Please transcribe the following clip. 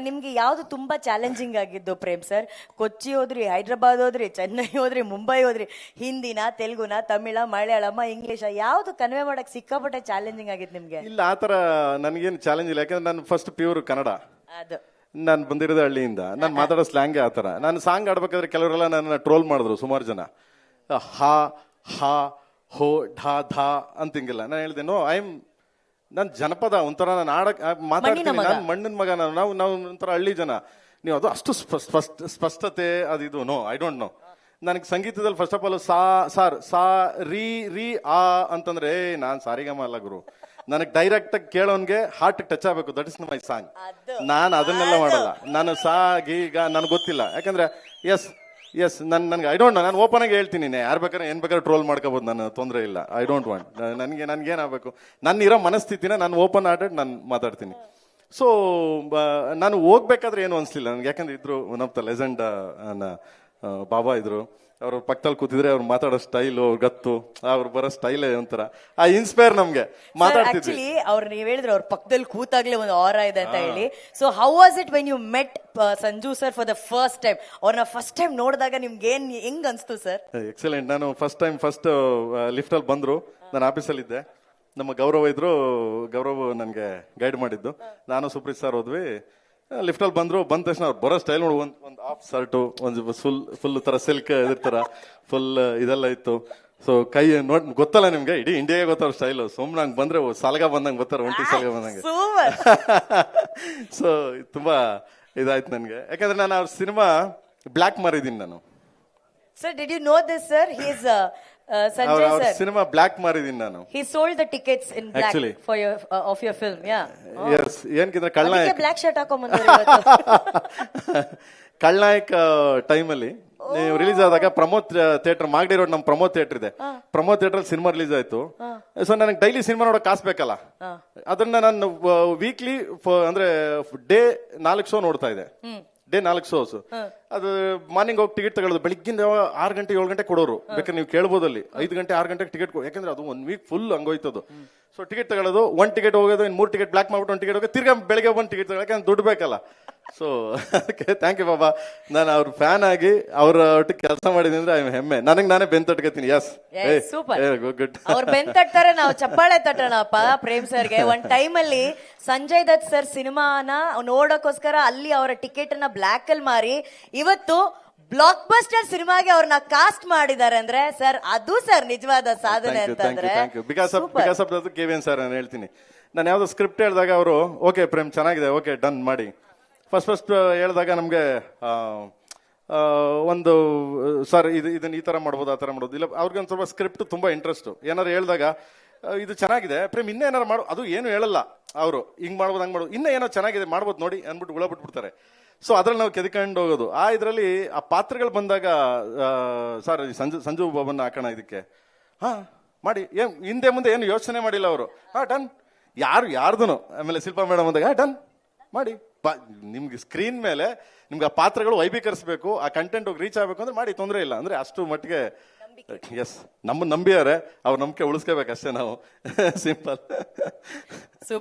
ನಿಮ್ಗೆ ಯಾವ್ದು ತುಂಬಾ ಚಾಲೆಂಜಿಂಗ್ ಆಗಿದ್ದು ಪ್ರೇಮ್ ಸರ್? ಕೊಚ್ಚಿ ಹೋದ್ರಿ ಹೈದ್ರಾಬಾದ್ ಹೋದ್ರಿ ಚೆನ್ನೈ ಹೋದ್ರಿ ಮುಂಬೈ ಹೋದ್ರಿ ಹಿಂದಿನ ತೆಲುಗುನ ತಮಿಳ ಮಲಯಾಳಮ ಇಂಗ್ಲಿಷ್ ಯಾವ್ದು ಕನ್ವೆ ಮಾಡಕ್ ಸಿಕ್ಕಾಪಟ್ಟೆ ಚಾಲೆಂಜಿಂಗ್ ಆಗಿತ್ತು ನಿಮ್ಗೆ? ಇಲ್ಲ ಆ ಥರ ನನಗೇನು ಚಾಲೆಂಜ್ ಇಲ್ಲ. ಯಾಕಂದ್ರೆ ನಾನು ಫಸ್ಟ್ ಪ್ಯೂರ್ ಕನ್ನಡ. ಅದು. ನಾನು ಬಂದಿರೋದು ಹಳ್ಳಿಯಿಂದ. ನಾನು ಮಾತಾಡೋ ಸ್ಲ್ಯಾಂಗೇ ಆ ಥರ. ನಾನು ಸಾಂಗ್ ಆಡ್ಬೇಕಾದ್ರೆ ಕೆಲವರೆಲ್ಲ ನನ್ನ ಟ್ರೋಲ್ ಮಾಡಿದ್ರು ಸುಮಾರು ಜನ. ಹಾ ಹಾ ಹೋ ಢಾ ಧಾ ಅಂತ ಹಿಂಗಿಲ್ಲ. ನಾನು ಹೇಳಿದೆ ನೋ ಐ ಆಮ್ ನಾನು ಜನಪದ ಒಂಥರ ನಾನು ಆಡಕ್ ಆ, ಮಾತಾಡ್ತೀನಿ. ನಾನು ಮಣ್ಣಿನ ಮಗ ನಾನು ನಾವು ನಾವು ಒಂಥರ ಹಳ್ಳಿ ಜನ. ನೀವು ಅದು ಅಷ್ಟು ಸ್ಪ- ಸ್ಪಷ್ಟ ಸ್ಪಷ್ಟತೆ ಅದು ಇದು ನೋ ಐ ಡೋಂಟ್ ನೋ ನನಗೆ ಸಂಗೀತದಲ್ಲಿ ಫಸ್ಟ್ ಆಫ್ ಆಲ್ ಸಾ ಸಾರ್ ಸಾ ರೀ ರೀ ಆ ಅಂತಂದ್ರೆ ಏ ನಾನು ಸಾರಿಗಮ ಅಲ್ಲ ಗುರು. ನನಗೆ ಡೈರೆಕ್ಟ್ ಆಗಿ ಕೇಳೋನ್ಗೆ ಹಾರ್ಟ್ ಟಚ್ ಆಗಬೇಕು. ದಟ್ ಇಸ್ ಮೈ ಸಾಂಗ್ ನಾನು ಅದನ್ನೆಲ್ಲ ಮಾಡಲ್ಲ. ನಾನು ಸಾ ಗೀಗ ನನಗೆ ಗೊತ್ತಿಲ್ಲ. ಯಾಕಂದ್ರೆ ಎಸ್ ಎಸ್ ನನ್ ನನಗೆ ಐ ಡೋಂಟ್ ನಾನು ಓಪನ್ ಆಗಿ ಹೇಳ್ತೀನಿ ಯಾರು ಬೇಕಾದ್ರೆ, ಏನ್ ಬೇಕಾದ್ರೆ ಟ್ರೋಲ್ ಮಾಡ್ಕೋಬಹುದು ನಾನು ತೊಂದರೆ ಇಲ್ಲ. ಐ ಡೋಂಟ್ ವಾಂಟ್ ನನಗೆ ನನ್ಗೆ ಏನಾಗಬೇಕು ನನ್ನ ಇರೋ ಮನಸ್ಥಿತಿನ ನಾನು ಓಪನ್ ಆರ್ಡೆಡ್ ನಾನು ಮಾತಾಡ್ತೀನಿ. ಸೊ ನಾನು ಹೋಗ್ಬೇಕಾದ್ರೆ ಏನು ಅನಿಸ್ಲಿಲ್ಲ ನನಗೆ. ಯಾಕಂದ್ರೆ ಇದ್ರು one of the legend Baba ಇದ್ರು. ಅವ್ರ ಪಕ್ಕದಲ್ಲಿ ಕೂತಿದ್ರೆ ಅವ್ರು ಮಾತಾಡೋ ಸ್ಟೈಲು ಅವ್ರ ಗತ್ತು ಅವ್ರು ಬರೋ ಸ್ಟೈಲ್ ಒಂಥರ. ಆ ಇನ್ಸ್ಪೈರ್ ನಮ್ಗೆ. ಮಾತಾಡ್ತಿದ್ವಿ. ಆಕ್ಚುಲಿ ಅವ್ರು ನೀವ್ ಹೇಳಿದ್ರು ಅವ್ರ ಪಕ್ಕದಲ್ಲಿ ಕೂತಾಗ್ಲೇ ಒಂದು ಆರ ಇದೆ ಅಂತ ಹೇಳಿ. So how was it when you met Sanju sir for the first time ಅವ್ರನ್ನ ಫಸ್ಟ್ ಟೈಮ್ ನೋಡಿದಾಗ ನಿಮ್ಗೆ ಏನ್ ಹೆಂಗ್ ಅನ್ಸ್ತು ಸರ್ ಎಕ್ಸಲೆಂಟ್ ನಾನು ಫಸ್ಟ್ ಟೈಮ್ ಫಸ್ಟ್ ಲಿಫ್ಟ್ ಅಲ್ಲಿ ಬಂದ್ರು. ನಾನು ಆಫೀಸಲ್ಲಿ ಇದ್ದೆ. ನಮ್ಮ ಗೌರವ ಇದ್ರು. ಗೌರವ್ ನನಗೆ ಗೈಡ್ ಮಾಡಿದ್ದು. ನಾನು ಸುಪ್ರೀತ್ ಸರ್ ಹೋದ್ವಿ. ಲಿಫ್ಟ್ ಅಲ್ಲಿ ಬಂದ್ರು ಬಂದ ತಕ್ಷಣ ಅವ್ರು ಬರೋ ಸ್ಟೈಲ್ ನೋಡು ಒಂದ್ ಒಂದು ಆಫ್ ಶರ್ಟು ಒಂದು ಫುಲ್ ಫುಲ್ ತರ ಸಿಲ್ಕ್ ಇದಿರ್ತಾರ ಫುಲ್ ಇದೆಲ್ಲ ಇತ್ತು. ಸೊ ಕೈ ನೋಡ್ ಗೊತ್ತಲ್ಲ ನಿಮ್ಗೆ ಇಡೀ ಇಂಡಿಯಾಗೆ ಗೊತ್ತವ್ರ ಸ್ಟೈಲು ಸುಮ್ಮನೆ ಹಂಗೆ ಬಂದ್ರೆ ಸಲಗ ಬಂದಂಗೆ ಬರ್ತಾರೆ ಒಂಟಿ ಸಲಗ ಬಂದಂಗೆ. ಸೊ ತುಂಬಾ ಇದಾಯ್ತು ನನಗೆ. ಯಾಕಂದ್ರೆ ನಾನು ಅವ್ರ ಸಿನಿಮಾ ಬ್ಲ್ಯಾಕ್ ಮಾರಿದ್ದೀನಿ ನಾನು. Sir did you know this sir he's Sanjay sir cinema black ಮಾರಿದೀನಿ ನಾನು. He sold the tickets in black Actually. for your of of your film yeah. Yes ಏನ್ಕಿದ್ರೆ ಕಳ್ಳ ಅದಕ್ಕೆ ಬ್ಲಾಕ್ ಶರ್ಟ್ ಹಾಕೊಂಡ್ ಬಂದ್ರು ಕಳ್ನಾಯಕ್ ಟೈಮಲ್ಲಿ ನೀವು ರಿಲೀಸ್ ಆದಾಗ ಪ್ರಮೋದ್ ಥಿಯೇಟರ್ ಮಾಗಡಿ ರೋಡ್ ನಮ್ಮ Pramod theatre ಇದೆ. ಪ್ರಮೋದ್ ಥಿಯೇಟರ್ ಸಿನಿಮಾ ರಿಲೀಸ್ ಆಯ್ತು. ಸೊ ನನಗೆ ಡೈಲಿ ಸಿನಿಮಾ ನೋಡಕ್ ಕಾಸು ಬೇಕಲ್ಲ. ಅದನ್ನ ನಾನು ವೀಕ್ಲಿ ಅಂದ್ರೆ ಡೇ ನಾಲ್ಕು ಶೋ ನೋಡ್ತಾ ಇದ್ದೆ. ಡೇ ನಾಲ್ಕು ಶೋಸ್ ಅದು ಮಾರ್ನಿಂಗ್ ಹೋಗಿ ಟಿಕೆಟ್ ತಗೊಳ್ಳೋದು. ಬೆಳಿಗ್ಗಿಂದ ಆರು ಗಂಟೆ ಏಳು ಗಂಟೆ ಕೊಡೋರು. ಬೇಕಾದ್ರೆ ನೀವು ಕೇಳ್ಬೋದು ಅಲ್ಲಿ ಐದು ಗಂಟೆ ಆರು ಗಂಟೆಗೆ ಟಿಕೆಟ್ ಯಾಕಂದ್ರೆ ಅದು ಒನ್ ವೀಕ್ ಫುಲ್ ಹಂಗೋಯ್ತದು ಸೊ ಟಿಕೆಟ್ ತಗೊಳ್ಳೋದು ಒನ್ ಟಿಕೆಟ್ ಹೋಗೋದು ಇನ್ನು ಮೂರು ಟಿಕೆಟ್ ಬ್ಲಾಕ್ ಮಾಡ್ಬಿಟ್ಟು ಒಂದು ಟಿಕೆಟ್ ಹೋಗಿ ತಿರ್ಗಾ ಬೆಳಗ್ಗೆ ಒಂದು ಟಿಕೆಟ್ ತಗೊಳ್ಳೋಕೆ ಯಾಕಂದ್ರೆ ದುಡ್ಡು ಬೇಕಲ್ಲ. ಸೊ ಅದಕ್ಕೆ ಥ್ಯಾಂಕ್ ಯು ಬಾಬಾ ನಾನು ಅವ್ರ ಫ್ಯಾನ್ ಆಗಿ ಅವ್ರ ಒಟ್ಟಿಗೆ ಕೆಲಸ ಮಾಡಿದ್ರೆ ಐ ಹೆಮ್ಮೆ. ನನಗೆ ನಾನೇ ಬೆನ್ ತೊಟ್ಕೋತೀನಿ. ಎಸ್ ಸೂಪರ್ ಗುಡ್ ಅವ್ರು ಬೆನ್ ತಟ್ತಾರೆ ನಾವು ಚಪ್ಪಾಳೆ ತಟ್ಟಣಪ್ಪ ಪ್ರೇಮ್ ಸರ್ಗೆ. ಒಂದ್ ಟೈಮ್ ಅಲ್ಲಿ ಸಂಜಯ್ ದತ್ ಸರ್ ಸಿನಿಮಾನ ನೋಡೋಕೋಸ್ಕರ ಅಲ್ಲಿ ಅವರ ಟಿಕೆಟ್ ಅನ್ನ ಬ್ಲಾಕ್ ಅಲ್ಲಿ ಮಾರಿ ಇವತ್ತು ಬ್ಲಾಕ್ ಬಸ್ಟರ್ ಸಿನಿಮಾಗೆ ಅವ್ರನ್ನ ಕಾಸ್ಟ್ ಮಾಡಿದ್ದಾರೆ ಅಂದ್ರೆ ಸರ್ ಅದು ಸರ್ ನಿಜವಾದ ಸಾಧನೆ ಥ್ಯಾಂಕ್ ಯು ಅಂತಂದ್ರೆ. Because of because of that K V N sir ನಾನು ಹೇಳ್ತೀನಿ. ನಾನು ಯಾವ್ದೋ ಸ್ಕ್ರಿಪ್ಟ್ ಹೇಳಿದಾಗ ಅವರು ಓಕೆ ಪ್ರೇಮ್ ಚೆನ್ನಾಗಿದೆ. ಓಕೆ ಡನ್ ಮಾಡಿ. ಫಸ್ಟ್ ಫಸ್ಟ್ ಹೇಳಿದಾಗ ನಮಗೆ ಒಂದು, ಸರ್, ಇದು, ಇದನ್ನ ಈ ಥರ ಮಾಡ್ಬೋದು, ಆ ಥರ ಮಾಡ್ಬೋದು. ಇಲ್ಲ, ಅವ್ರಿಗೆ ಒಂದು ಸ್ವಲ್ಪ ಸ್ಕ್ರಿಪ್ಟ್ ತುಂಬ ಇಂಟ್ರೆಸ್ಟು ಏನಾರು ಹೇಳಿದಾಗ ಇದು ಚೆನ್ನಾಗಿದೆ, ಪ್ರೇಮ್ ಇನ್ನೂ ಏನಾರು ಮಾಡು, ಅದು ಏನು ಹೇಳಲ್ಲ ಅವರು. ಹಿಂಗೆ ಮಾಡ್ಬೋದು, ಹಂಗೆ ಮಾಡ್ಬೋದು. ಇನ್ನೂ ಏನೋ ಚೆನ್ನಾಗಿದೆ, ಮಾಡ್ಬೋದು ನೋಡಿ ಅಂದ್ಬಿಟ್ಟು ಉಳ ಬಿಟ್ಬಿಡ್ತಾರೆ. ಸೊ ಅದ್ರಲ್ಲಿ ನಾವು ಕೆದ್ಕೊಂಡು ಹೋಗೋದು. ಆ, ಇದರಲ್ಲಿ ಆ ಪಾತ್ರಗಳು ಬಂದಾಗ ಸರ್ ಸಂಜು ಸಂಜು ಬಾಬನ್ನ ಹಾಕೋಣ ಇದಕ್ಕೆ. ಹಾ, ಮಾಡಿ, ಏನು, ಹಿಂದೆ ಮುಂದೆ ಏನು ಯೋಚನೆ ಮಾಡಿಲ್ಲ ಅವರು. ಹಾ, ಡನ್. ಯಾರು ಯಾರ್ದು ಆಮೇಲೆ ಶಿಲ್ಪಾ ಮೇಡಮ್ ಅಂದಾಗ ಡನ್. ಮಾಡಿ. ಬಾ ನಿಮ್ಗೆ ಸ್ಕ್ರೀನ್ ಮೇಲೆ ನಿಮ್ಗೆ ಆ ಪಾತ್ರಗಳು ವೈಭೀಕರಿಸಬೇಕು ಆ ಕಂಟೆಂಟ್ ಹೋಗಿ ರೀಚ್ ಆಗಬೇಕು ಅಂದ್ರೆ ಮಾಡಿ ತೊಂದರೆ ಇಲ್ಲ. ಅಂದ್ರೆ ಅಷ್ಟು ಮಟ್ಟಿಗೆ ಎಸ್ ನಮ್ಮ ನಂಬಿಯಾರೆ ಅವ್ರ ನಂಬಿಕೆ ಉಳಿಸ್ಕೋಬೇಕು ಅಷ್ಟೇ ನಾವು. Simple super